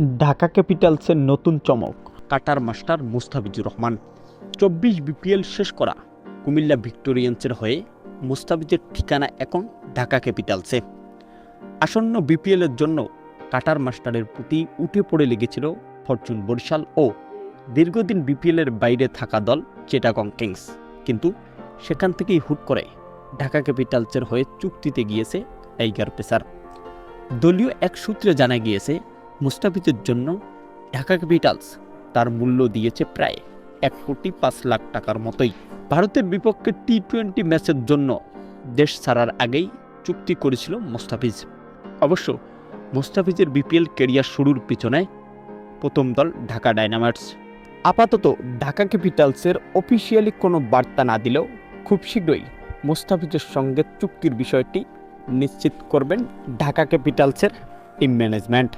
ঢাকা ক্যাপিটালসের নতুন চমক। Cutter master Mustafizur Rahman. চব্বিশ বিপিএল শেষ করা কুমিল্লা ভিক্টোরিয়ান্সের হয়ে মুস্তাফিজের ঠিকানা এখন ঢাকা ক্যাপিটালসে। আসন্ন বিপিএলের জন্য কাটার মাস্টারের প্রতি উঠে পড়ে লেগেছিল ফরচুন বরিশাল ও দীর্ঘদিন বিপিএলের বাইরে থাকা দল চেটাগং কিংস। কিন্তু সেখান থেকেই হুট করে ঢাকা ক্যাপিটালসের হয়ে চুক্তিতে গিয়েছে টাইগার পেসার। দলীয় এক সূত্রে জানা গিয়েছে মুস্তাফিজের জন্য ঢাকা ক্যাপিটালস তার মূল্য দিয়েছে প্রায় এক কোটি পাঁচ লাখ টাকার মতোই। ভারতের বিপক্ষে টি টোয়েন্টি ম্যাচের জন্য দেশ ছাড়ার আগেই চুক্তি করেছিল মুস্তাফিজ। অবশ্য মুস্তাফিজের বিপিএল কেরিয়ার শুরুর পিছনে প্রথম দল ঢাকা ডায়নামাইটস। আপাতত ঢাকা ক্যাপিটালসের অফিসিয়ালি কোনো বার্তা না দিলেও খুব শীঘ্রই মুস্তাফিজের সঙ্গে চুক্তির বিষয়টি নিশ্চিত করবেন ঢাকা ক্যাপিটালসের টিম ম্যানেজমেন্ট।